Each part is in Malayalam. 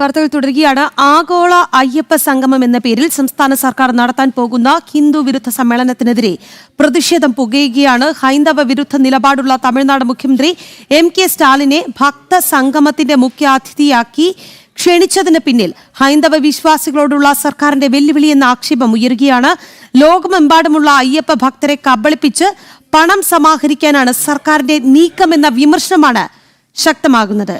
വാർത്തകൾ തുടരുകയാണ്. ആഗോള അയ്യപ്പ സംഗമം എന്ന പേരിൽ സംസ്ഥാന സർക്കാർ നടത്താൻ പോകുന്ന ഹിന്ദു വിരുദ്ധ സമ്മേളനത്തിനെതിരെ പ്രതിഷേധം പുകയുകയാണ്. ഹൈന്ദവ വിരുദ്ധ നിലപാടുള്ള തമിഴ്നാട് മുഖ്യമന്ത്രി എം കെ സ്റ്റാലിനെ ഭക്ത സംഗമത്തിന്റെ മുഖ്യാതിഥിയാക്കി ക്ഷണിച്ചതിന് പിന്നിൽ ഹൈന്ദവ വിശ്വാസികളോടുള്ള സർക്കാരിന്റെ വെല്ലുവിളി എന്ന ആക്ഷേപം ഉയരുകയാണ്. ലോകമെമ്പാടുമുള്ള അയ്യപ്പ ഭക്തരെ കബളിപ്പിച്ച് പണം സമാഹരിക്കാനാണ് സർക്കാരിന്റെ നീക്കമെന്ന വിമർശനമാണ് ശക്തമാകുന്നത്.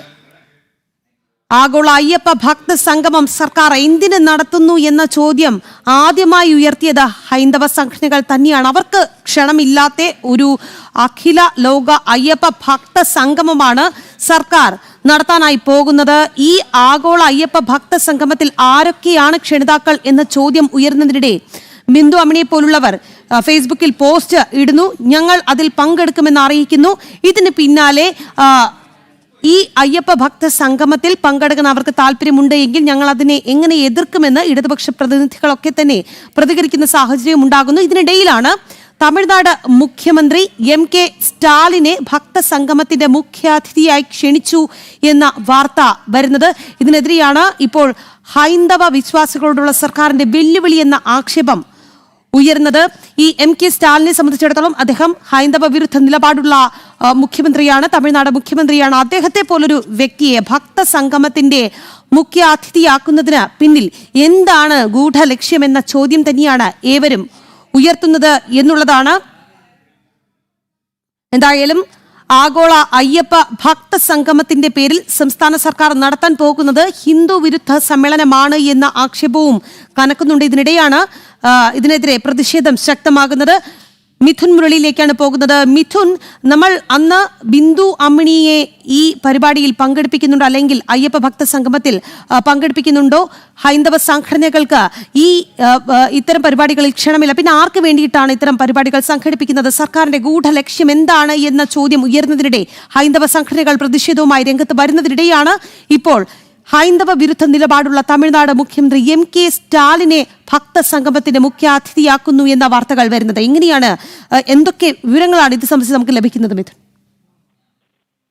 ആഗോള അയ്യപ്പ ഭക്ത സംഗമം സർക്കാർ എന്തിന് നടത്തുന്നു എന്ന ചോദ്യം ആദ്യമായി ഉയർത്തിയത് ഹൈന്ദവ സംഘടനകൾ തന്നെയാണ്. അവർക്ക് ക്ഷണമില്ലാത്ത ഒരു അഖില ലോക അയ്യപ്പ ഭക്ത സംഗമമാണ് സർക്കാർ നടത്താനായി പോകുന്നത്. ഈ ആഗോള അയ്യപ്പ ഭക്ത സംഗമത്തിൽ ആരൊക്കെയാണ് ക്ഷണിതാക്കൾ എന്ന ചോദ്യം ഉയർന്നതിനിടെ ബിന്ദു അമ്മിണിയെ പോലുള്ളവർ ഫേസ്ബുക്കിൽ പോസ്റ്റ് ഇടുന്നു. ഞങ്ങൾ അതിൽ പങ്കെടുക്കുമെന്ന് അറിയിക്കുന്നു. ഇതിന് പിന്നാലെ ഈ അയ്യപ്പ ഭക്ത സംഗമത്തിൽ പങ്കെടുക്കാൻ അവർക്ക് താല്പര്യമുണ്ട് എങ്കിൽ ഞങ്ങൾ അതിനെ എങ്ങനെ എതിർക്കുമെന്ന് ഇടതുപക്ഷ പ്രതിനിധികളൊക്കെ തന്നെ പ്രതികരിക്കുന്ന സാഹചര്യം ഉണ്ടാകുന്നു. ഇതിനിടയിലാണ് തമിഴ്നാട് മുഖ്യമന്ത്രി എം കെ സ്റ്റാലിനെ ഭക്ത സംഗമത്തിന്റെ മുഖ്യാതിഥിയായി ക്ഷണിച്ചു എന്ന വാർത്ത വരുന്നത്. ഇതിനെതിരെയാണ് ഇപ്പോൾ ഹൈന്ദവ വിശ്വാസികളോടുള്ള സർക്കാരിന്റെ വെല്ലുവിളി എന്ന ആക്ഷേപം ഉയർന്നത് ഈ എം കെ സ്റ്റാലിനെ സംബന്ധിച്ചിടത്തോളം അദ്ദേഹം ഹൈന്ദവ വിരുദ്ധ നിലപാടുള്ള മുഖ്യമന്ത്രിയാണ് തമിഴ്നാട് മുഖ്യമന്ത്രിയാണ്. അദ്ദേഹത്തെ പോലൊരു വ്യക്തിയെ ഭക്ത സംഗമത്തിന്റെ മുഖ്യ അതിഥിയാക്കുന്നതിന് പിന്നിൽ എന്താണ് ഗൂഢലക്ഷ്യമെന്ന ചോദ്യം തന്നെയാണ് ഏവരും ഉയർത്തുന്നത് എന്നുള്ളതാണ്. എന്തായാലും ആഗോള അയ്യപ്പ ഭക്ത സംഗമത്തിന്റെ പേരിൽ സംസ്ഥാന സർക്കാർ നടത്താൻ പോകുന്നത് ഹിന്ദു വിരുദ്ധ സമ്മേളനമാണ് എന്ന ആക്ഷേപവും കനക്കുന്നുണ്ട്. ഇതിനിടെയാണ് ഇതിനെതിരെ പ്രതിഷേധം ശക്തമാകുന്നത്. മിഥുൻ മുരളിയിലേക്കാണ് പോകുന്നത്. മിഥുൻ നമ്മൾ അന്ന് ബിന്ദു അമ്മിണിയെ ഈ പരിപാടിയിൽ പങ്കെടുപ്പിക്കുന്നുണ്ടോ? അല്ലെങ്കിൽ അയ്യപ്പ ഭക്ത സംഗമത്തിൽ പങ്കെടുപ്പിക്കുന്നുണ്ടോ? ഹൈന്ദവ സംഘടനകൾക്ക് ഈ ഇത്തരം പരിപാടികളിൽ ക്ഷണമില്ല. പിന്നെ ആർക്ക് വേണ്ടിയിട്ടാണ് ഇത്തരം പരിപാടികൾ സംഘടിപ്പിക്കുന്നത്? സർക്കാരിന്റെ ഗൂഢലക്ഷ്യം എന്താണ് എന്ന ചോദ്യം ഉയർന്നതിനിടെ ഹൈന്ദവ സംഘടനകൾ പ്രതിഷേധവുമായി രംഗത്ത് വരുന്നതിനിടെയാണ് ഇപ്പോൾ ഹൈന്ദവ വിരുദ്ധ നിലപാടുള്ള തമിഴ്നാട് മുഖ്യമന്ത്രി എം കെ സ്റ്റാലിനെ ഭക്ത സംഗമത്തിന്റെ മുഖ്യ അതിഥിയാക്കുന്നു എന്ന വാർത്തകൾ വരുന്നത്. എങ്ങനെയാണ് എന്തൊക്കെ വിവരങ്ങളാണ് ഇത് സംബന്ധിച്ച് നമുക്ക് ലഭിക്കുന്നത് മിഥുൻ?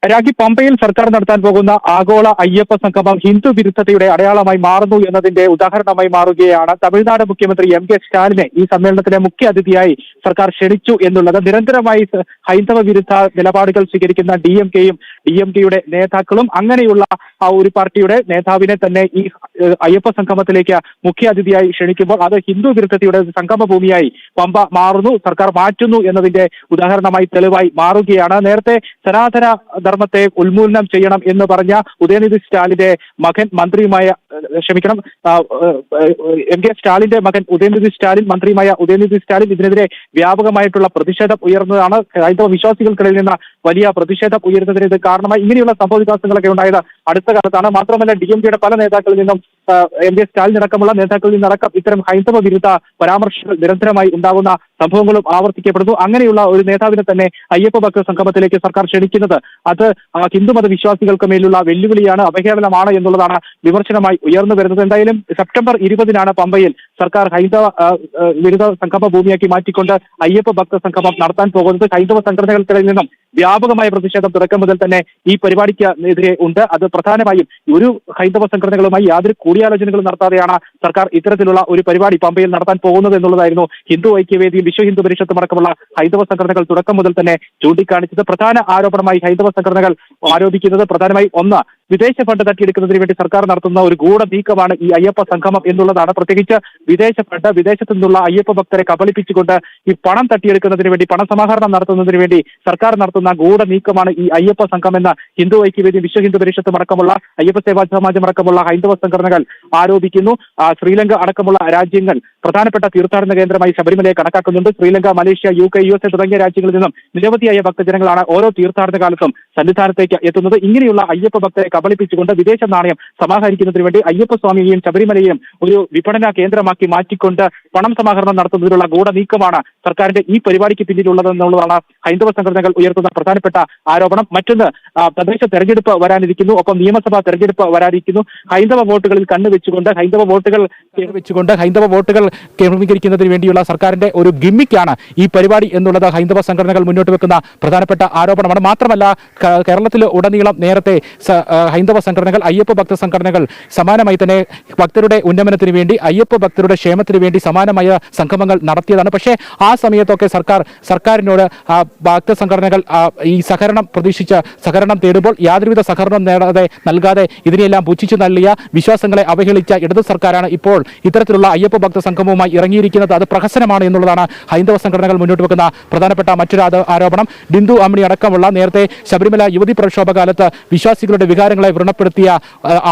രാഖി പമ്പയിൽ സർക്കാർ നടത്താൻ പോകുന്ന ആഗോള അയ്യപ്പ സംഗമം ഹിന്ദു വിരുദ്ധതയുടെ അടയാളമായി മാറുന്നു എന്നതിന്റെ ഉദാഹരണമായി മാറുകയാണ്. തമിഴ്നാട് മുഖ്യമന്ത്രി എം കെ സ്റ്റാലിനെ ഈ സമ്മേളനത്തിലെ മുഖ്യ അതിഥിയായി സർക്കാർ ക്ഷണിച്ചു എന്നുള്ളത് നിരന്തരമായി ഹൈന്ദവ വിരുദ്ധ നിലപാടുകൾ സ്വീകരിക്കുന്ന ഡി എം കെയും ഡി എം കെയുടെ നേതാക്കളും അങ്ങനെയുള്ള ആ ഒരു പാർട്ടിയുടെ നേതാവിനെ തന്നെ ഈ അയ്യപ്പ സംഗമത്തിലേക്ക് മുഖ്യ അതിഥിയായി ക്ഷണിക്കുമ്പോൾ അത് ഹിന്ദു വിരുദ്ധതയുടെ സംഗമ ഭൂമിയായി പമ്പ മാറുന്നു സർക്കാർ മാറ്റുന്നു എന്നതിന്റെ ഉദാഹരണമായി തെളിവായി മാറുകയാണ്. നേരത്തെ സനാതന ധർമ്മത്തെ ഉന്മൂലനം ചെയ്യണം എന്ന് പറഞ്ഞ ഉദയനിധി സ്റ്റാലിന്റെ മകൻ മന്ത്രിയുമായ ക്ഷമിക്കണം എം കെ സ്റ്റാലിന്റെ മകൻ ഉദയനിധി സ്റ്റാലിൻ മന്ത്രിയുമായ ഉദയനിധി സ്റ്റാലിൻ ഇതിനെതിരെ വ്യാപകമായിട്ടുള്ള പ്രതിഷേധം ഉയർന്നതാണ്. ഹൈന്ദവ വിശ്വാസികൾക്കിടയിൽ നിന്ന് വലിയ പ്രതിഷേധം ഉയരുന്നതിന് ഇത് കാരണമായി. ഇങ്ങനെയുള്ള സംഭവവികാസങ്ങളൊക്കെ ഉണ്ടായത് അടുത്ത കാലത്താണ്. മാത്രമല്ല ഡി എം പിയുടെ പല നേതാക്കളിൽ നിന്നും എം കെ സ്റ്റാലിൻ അടക്കമുള്ള നേതാക്കളിൽ നിന്നടക്കം ഇത്തരം ഹൈന്ദവ വിരുദ്ധ പരാമർശങ്ങൾ നിരന്തരമായി ഉണ്ടാകുന്ന സംഭവങ്ങളും ആവർത്തിക്കപ്പെടുന്നു. അങ്ങനെയുള്ള ഒരു നേതാവിനെ തന്നെ അയ്യപ്പ ഭക്ത സംഗമത്തിലേക്ക് സർക്കാർ ക്ഷണിക്കുന്നത്. അത് ഹിന്ദുമത വിശ്വാസികൾക്ക് മേലുള്ള വെല്ലുവിളിയാണ് അവഹേളനമാണ് എന്നുള്ളതാണ് വിമർശനമായി ഉയർന്നു വരുന്നത്. എന്തായാലും സെപ്റ്റംബർ ഇരുപതിനാണ് പമ്പയിൽ സർക്കാർ ഹൈന്ദവ വിരുദ്ധ സംഗമ ഭൂമിയാക്കി മാറ്റിക്കൊണ്ട് അയ്യപ്പ ഭക്ത സംഗമം നടത്താൻ പോകുന്നത്. ഹൈന്ദവ സംഘടനകൾക്കിടയിൽ നിന്നും വ്യാപകമായ പ്രതിഷേധം തുടക്കം മുതൽ തന്നെ ഈ പരിപാടിക്ക് എതിരെ ഉണ്ട്. അത് പ്രധാനമായും ഒരു ഹൈന്ദവ സംഘടനകളുമായി യാതൊരു കൂടിയാലോചനകളും നടത്താതെയാണ് സർക്കാർ ഇത്തരത്തിലുള്ള ഒരു പരിപാടി പമ്പയിൽ നടത്താൻ പോകുന്നത് എന്നുള്ളതായിരുന്നു ഹിന്ദു ഐക്യവേദിയും വിശ്വ ഹിന്ദു പരിഷത്തും അടക്കമുള്ള ഹൈന്ദവ സംഘടനകൾ തുടക്കം മുതൽ തന്നെ ചൂണ്ടിക്കാണിച്ചത്. പ്രധാന ആരോപണമായി ഹൈന്ദവ സംഘടനകൾ ആരോപിക്കുന്നത് പ്രധാനമായും ഒന്ന് വിദേശ ഫണ്ട് തട്ടിയെടുക്കുന്നതിന് വേണ്ടി സർക്കാർ നടത്തുന്ന ഒരു ഗൂഢ നീക്കമാണ് ഈ അയ്യപ്പ സംഗമം എന്നുള്ളതാണ്. പ്രത്യേകിച്ച് വിദേശ ഫണ്ട് വിദേശത്തു നിന്നുള്ള അയ്യപ്പ ഭക്തരെ കബളിപ്പിച്ചുകൊണ്ട് ഈ പണം തട്ടിയെടുക്കുന്നതിന് വേണ്ടി പണസമാഹരണം നടത്തുന്നതിന് വേണ്ടി സർക്കാർ നടത്തുന്ന ഗൂഢ നീക്കമാണ് ഈ അയ്യപ്പ സംഘം എന്ന ഹിന്ദു ഐക്യവേദി വിശ്വ ഹിന്ദു പരിഷത്തും അടക്കമുള്ള അയ്യപ്പ സേവാ സമാജം അടക്കമുള്ള ഹൈന്ദവ സംഘടനകൾ ആരോപിക്കുന്നു. ശ്രീലങ്ക അടക്കമുള്ള രാജ്യങ്ങൾ പ്രധാനപ്പെട്ട തീർത്ഥാടന കേന്ദ്രമായി ശബരിമലയെ കണക്കാക്കുന്നുണ്ട്. Sri Lanka Malaysia U K U S തുടങ്ങിയ രാജ്യങ്ങളിൽ നിന്നും നിരവധിയായ ഭക്തജനങ്ങളാണ് ഓരോ തീർത്ഥാടന കാലത്തും സന്നിധാനത്തേക്ക് എത്തുന്നത്. ഇങ്ങനെയുള്ള അയ്യപ്പ ഭക്തരെ കബളിപ്പിച്ചുകൊണ്ട് വിദേശ നാണയം സമാഹരിക്കുന്നതിന് വേണ്ടി അയ്യപ്പ സ്വാമിയെയും ശബരിമലയെയും ഒരു വിപണന കേന്ദ്രമാക്കി മാറ്റിക്കൊണ്ട് പണം സമാഹരണം നടത്തുന്നതിനുള്ള ഗൂഢനീക്കമാണ് സർക്കാരിന്റെ ഈ പരിപാടിക്ക് പിന്നിലുള്ളതെന്നുള്ളതാണ് ഹൈന്ദവ സംഘടനകൾ ഉയർത്തുന്ന പ്രധാനപ്പെട്ട ആരോപണം. മറ്റൊന്ന് പ്രദേശ തെരഞ്ഞെടുപ്പ് വരാനിരിക്കുന്നു. ഒപ്പം നിയമസഭാ തെരഞ്ഞെടുപ്പ് വരാനിരിക്കുന്നു. ഹൈന്ദവ വോട്ടുകളിൽ കണ്ണുവെച്ചുകൊണ്ട് ഹൈന്ദവ വോട്ടുകൾ വെച്ചുകൊണ്ട് ഹൈന്ദവ വോട്ടുകൾ ക്രമീകരിക്കുന്നതിന് വേണ്ടിയുള്ള സർക്കാരിന്റെ ഒരു ഗിമ്മിക്കാണ് ഈ പരിപാടി എന്നുള്ളത് ഹൈന്ദവ സംഘടനകൾ മുന്നോട്ട് വെക്കുന്ന പ്രധാനപ്പെട്ട ആരോപണമാണ്. മാത്രമല്ല കേരളത്തിൽ ഉടനീളം നേരത്തെ ഹൈന്ദവ സംഘടനകൾ അയ്യപ്പ ഭക്ത സംഘടനകൾ സമാനമായി തന്നെ ഭക്തരുടെ ഉന്നമനത്തിന് വേണ്ടി അയ്യപ്പ ഭക്തരുടെ ക്ഷേമത്തിന് വേണ്ടി സമാനമായ സംഗമങ്ങൾ നടത്തിയതാണ്. പക്ഷേ ആ സമയത്തൊക്കെ സർക്കാർ സർക്കാരിനോട് ആ ഭക്ത സംഘടനകൾ ഈ സഹകരണം പ്രതീക്ഷിച്ച സഹകരണം തേടുമ്പോൾ യാതൊരുവിധ സഹകരണം നേടാതെ നൽകാതെ ഇതിനെയെല്ലാം പുച്ഛിച്ചു നൽകിയ വിശ്വാസങ്ങളെ അവഹേളിച്ച ഇടതു സർക്കാരാണ് ഇപ്പോൾ ഇത്തരത്തിലുള്ള അയ്യപ്പ ഭക്ത സംഗമവുമായി ഇറങ്ങിയിരിക്കുന്നത് അത് പ്രഹസനമാണ് എന്നുള്ളതാണ് ഹൈന്ദവ സംഘടനകൾ മുന്നോട്ട് വെക്കുന്ന പ്രധാനപ്പെട്ട മറ്റൊരു ആരോപണം. ബിന്ദു അമ്മിണി അടക്കമുള്ള നേരത്തെ ശബരിമല യുവതി പ്രക്ഷോഭ കാലത്ത് വിശ്വാസികളുടെ വികാരങ്ങളെ വ്രണപ്പെടുത്തിയ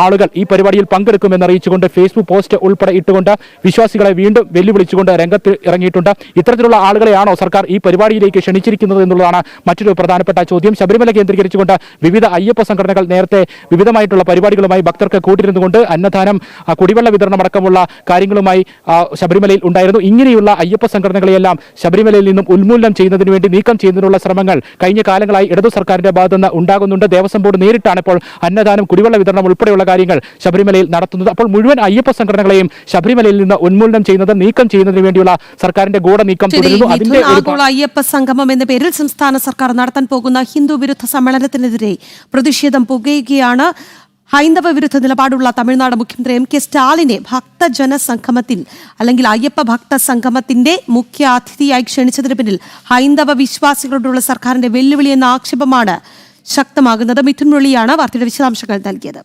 ആളുകൾ ഈ പരിപാടിയിൽ പങ്കെടുക്കുമെന്ന് അറിയിച്ചുകൊണ്ട് ഫേസ്ബുക്ക് പോസ്റ്റ് ഉൾപ്പെടെ ഇട്ടുകൊണ്ട് വിശ്വാസികളെ വീണ്ടും വെല്ലുവിളിച്ചുകൊണ്ട് രംഗത്ത് ഇറങ്ങിയിട്ടുണ്ട്. ഇത്തരത്തിലുള്ള ആളുകളെയാണോ സർക്കാർ ഈ പരിപാടിയിലേക്ക് ക്ഷണിച്ചിരിക്കുന്നത് എന്നുള്ളതാണ് മറ്റൊരു പ്രധാനപ്പെട്ട ചോദ്യം. ശബരിമല കേന്ദ്രീകരിച്ചുകൊണ്ട് വിവിധ അയ്യപ്പ സംഘടനകൾ നേരത്തെ വിവിധമായിട്ടുള്ള പരിപാടികളുമായി ഭക്തർക്ക് കൂട്ടിരുന്നുകൊണ്ട് അന്നദാനം കുടിവെള്ള വിതരണം അടക്കമുള്ള കാര്യങ്ങളുമായി ശബരിമലയിൽ ഉണ്ടായിരുന്നു. ഇങ്ങനെയുള്ള അയ്യപ്പ സംഘടനകളെയെല്ലാം ശബരിമലയിൽ നിന്നും ഉന്മൂലനം ചെയ്യുന്നതിന് വേണ്ടി നീക്കം ചെയ്യുന്നതിനുള്ള ശ്രമങ്ങൾ കഴിഞ്ഞ കാലങ്ങളായി ഇടതു സർക്കാരിന്റെ ഭാഗത്തുനിന്ന് ഉണ്ടാകുന്നുണ്ട്. ദേവസ്വം ബോർഡ് നേരിട്ടാണ് ഇപ്പോൾ അന്നദാനം കുടിവെള്ള വിതരണം ഉൾപ്പെടെയുള്ള കാര്യങ്ങൾ ശബരിമലയിൽ നടത്തുന്നത്. അപ്പോൾ മുഴുവൻ അയ്യപ്പ സംഘടനകളെയും ശബരിമലയിൽ നിന്ന് ഉന്മൂലനം ചെയ്യുന്നത് നീക്കം ചെയ്യുന്നതിന് വേണ്ടിയുള്ള സർക്കാരിന്റെ ഗൂഢ നീക്കം തുടരുന്നു. അതിന്റെ അയ്യപ്പ സംഗമം എന്ന പേരിൽ സംസ്ഥാന സർക്കാർ നടത്താൻ പോകുന്ന ഹിന്ദു വിരുദ്ധ സമ്മേളനത്തിനെതിരെ പ്രതിഷേധം പുകയുകയാണ്. ഹൈന്ദവ വിരുദ്ധ നിലപാടുള്ള തമിഴ്നാട് മുഖ്യമന്ത്രി എം കെ സ്റ്റാലിനെ ഭക്തജന സംഗമത്തിൽ അല്ലെങ്കിൽ അയ്യപ്പ ഭക്ത സംഗമത്തിന്റെ മുഖ്യ അതിഥിയായി ക്ഷണിച്ചതിന് പിന്നിൽ ഹൈന്ദവ വിശ്വാസികളോടുള്ള സർക്കാരിന്റെ വെല്ലുവിളി എന്ന ആക്ഷേപമാണ് ശക്തമാകുന്നത്. മിഥുൻ മുരളിയാണ് വാർത്തയുടെ വിശദാംശങ്ങൾ നൽകിയത്.